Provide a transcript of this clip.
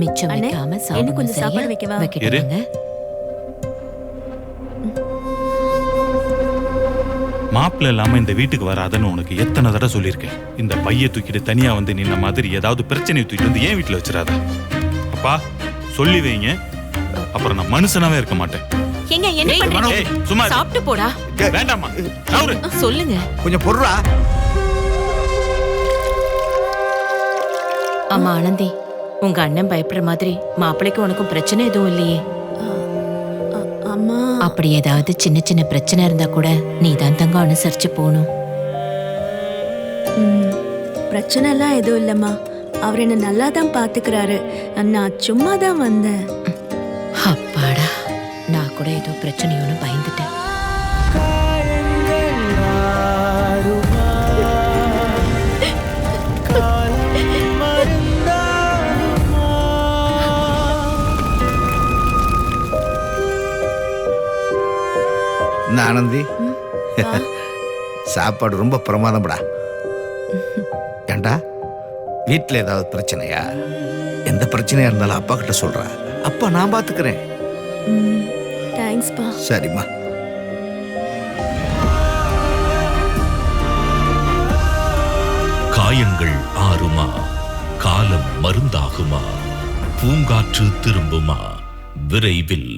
மிச்சம் அண்ணே, வைக்காம சாப்பிடுங்க கொஞ்சம் சாப்பாடு? வைக்கவா? வைக்கட்டுமாங்க? மாப்பிள்ள இல்லாம இந்த வீட்டுக்கு வராதன்னு உனக்கு எத்தனை தடவை சொல்லியிருக்கேன். இந்த பைய தூக்கிட்டு தனியா வந்து நின்ன மாதிரி ஏதாவது பிரச்சனையை தூக்கிட்டு வந்து ஏன் வீட்டுல வச்சிடாத? அப்பா சொல்லி வைங்க. அப்புறம் நான் மனுஷனாவே இருக்க மாட்டேன். ஏங்க என்ன பண்றீங்க? ஏய், சும்மா இரு. சாப்பிட்டு போடா. வேண்டாம்மா. நவுரு. சொல்லுங்க. கொஞ்சம் பொருளா? ஆமா ஆனந்தி. உங்க அண்ணன் பயப்படுற மாதிரி மாப்பிள்ளைக்கு உனக்கும் பிரச்சனை எதுவும் இல்லையே. அம்மா அப்படி ஏதாவது சின்ன சின்ன பிரச்சனை இருந்தா கூட நீ தான் தங்கம் அனுசரிச்சு போகணும். பிரச்சனை எல்லாம் எதுவும் இல்லம்மா. அவர் என்ன நல்லா தான் பாத்துக்கிறாரு. நான் சும்மா தான் வந்தேன். அப்பாடா நான் கூட ஏதோ பிரச்சனையோன்னு பயந்துட்டேன். என்ன ஆனந்தி சாப்பாடு ரொம்ப பிரமாதம்டா. ஏண்டா? வீட்டில் ஏதாவது பிரச்சனையா? எந்த பிரச்சனையா இருந்தாலும் அப்பா கிட்ட சொல்ற. அப்பா நான் பாத்துக்கிறேன். ம், தேங்க்ஸ்ப்பா சரிம்மா. காயங்கள் ஆறுமா? காலம் மருந்தாகுமா? பூங்காற்று திரும்புமா? விரைவில்